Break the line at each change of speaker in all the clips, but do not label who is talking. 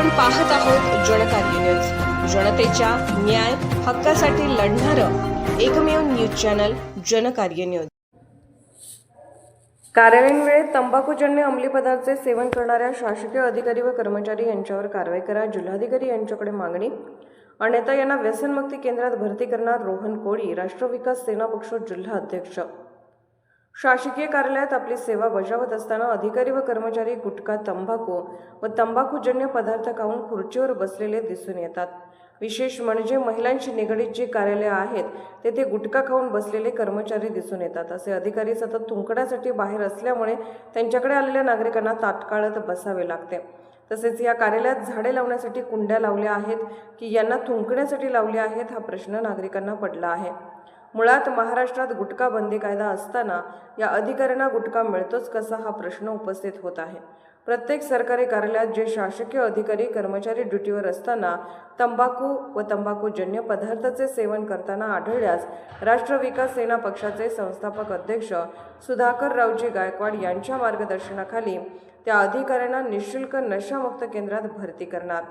आपण पाहत आहोत जनकार्य न्यूज जनतेच्या न्याय हक्कासाठी लढणारं एकमेव न्यूज चॅनल जनकार्य न्यूज कार्यालयीन वेळेत तंबाखूजन्य अंमली पदार्थाचे सेवन करणाऱ्या शासकीय अधिकारी व कर्मचारी यांच्यावर कारवाई करा जिल्हाधिकारी यांच्याकडे मागणी. अनेता यांना व्यसनमुक्ती केंद्रात भरती करणार रोहन कोळी राष्ट्र विकास सेना पक्ष जिल्हा अध्यक्ष. शासकीय कार्यालयात आपली सेवा बजावत असताना अधिकारी व कर्मचारी गुटखा तंबाखू व तंबाखूजन्य पदार्थ खाऊन खुर्चीवर बसलेले दिसून येतात. विशेष म्हणजे महिलांशी निगडीत जी कार्यालये आहेत तेथे गुटखा खाऊन बसलेले कर्मचारी दिसून येतात. असे अधिकारी सतत तुंकड्यासाठी बाहेर असल्यामुळे त्यांच्याकडे आलेल्या नागरिकांना तात्काळत बसावे लागते. तसेच या कार्यालयात झाडे लावण्यासाठी कुंड्या लावल्या आहेत की यांना थुंकण्यासाठी लावल्या आहेत हा प्रश्न नागरिकांना पडला आहे. मुळात महाराष्ट्रात गुटखा बंदी कायदा असताना या अधिकाऱ्यांना गुटखा मिळतोच कसा हा प्रश्न उपस्थित होत आहे. प्रत्येक सरकारी कार्यालयात जे शासकीय अधिकारी कर्मचारी ड्युटीवर असताना तंबाखू व तंबाखूजन्य पदार्थाचे सेवन करताना आढळल्यास राष्ट्र विकास सेना पक्षाचे संस्थापक अध्यक्ष सुधाकर रावजी गायकवाड यांच्या मार्गदर्शनाखाली त्या अधिकाऱ्यांना निशुल्क नशामुक्त केंद्रात भरती करणार.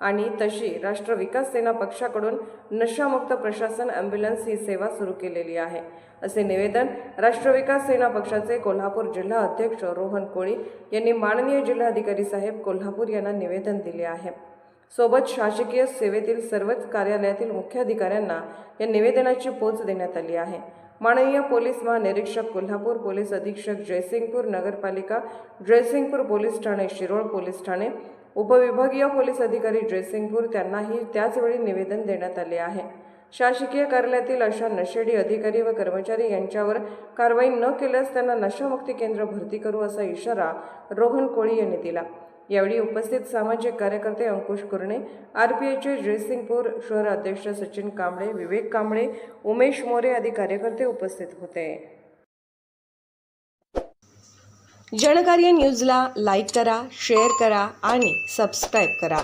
आणि तशी राष्ट्र विकास सेना पक्षाकडून नशामुक्त प्रशासन ॲम्ब्युलन्स ही सेवा सुरू केलेली आहे. असे निवेदन राष्ट्र विकास सेना पक्षाचे कोल्हापूर जिल्हा अध्यक्ष रोहन कोळी यांनी माननीय जिल्हाधिकारी साहेब कोल्हापूर यांना निवेदन दिले आहे. सोबत शासकीय सेवेतील सर्वच कार्यालयातील मुख्याधिकाऱ्यांना या निवेदनाची पोच देण्यात आली आहे. माननीय पोलीस महानिरीक्षक कोल्हापूर पोलीस अधीक्षक जयसिंगपूर नगरपालिका जयसिंगपूर पोलीस ठाणे शिरोळ पोलीस ठाणे उपविभागीय पोलीस अधिकारी जयसिंगपूर त्यांनाही त्याचवेळी निवेदन देण्यात आले आहे. शासकीय कार्यालयातील अशा नशेडी अधिकारी व कर्मचारी यांच्यावर कारवाई न केल्यास त्यांना नशामुक्ती केंद्र भरती करू असा इशारा रोहन कोळी यांनी दिला. यावेळी उपस्थित सामाजिक कार्यकर्ते अंकुश कुरणे आर पी आयचे जयसिंगपूर शहर अध्यक्ष सचिन कांबळे विवेक कांबळे उमेश मोरे आदी कार्यकर्ते उपस्थित होते. जनकार्य न्यूजला लाईक करा शेअर करा आणि सबस्क्राईब करा.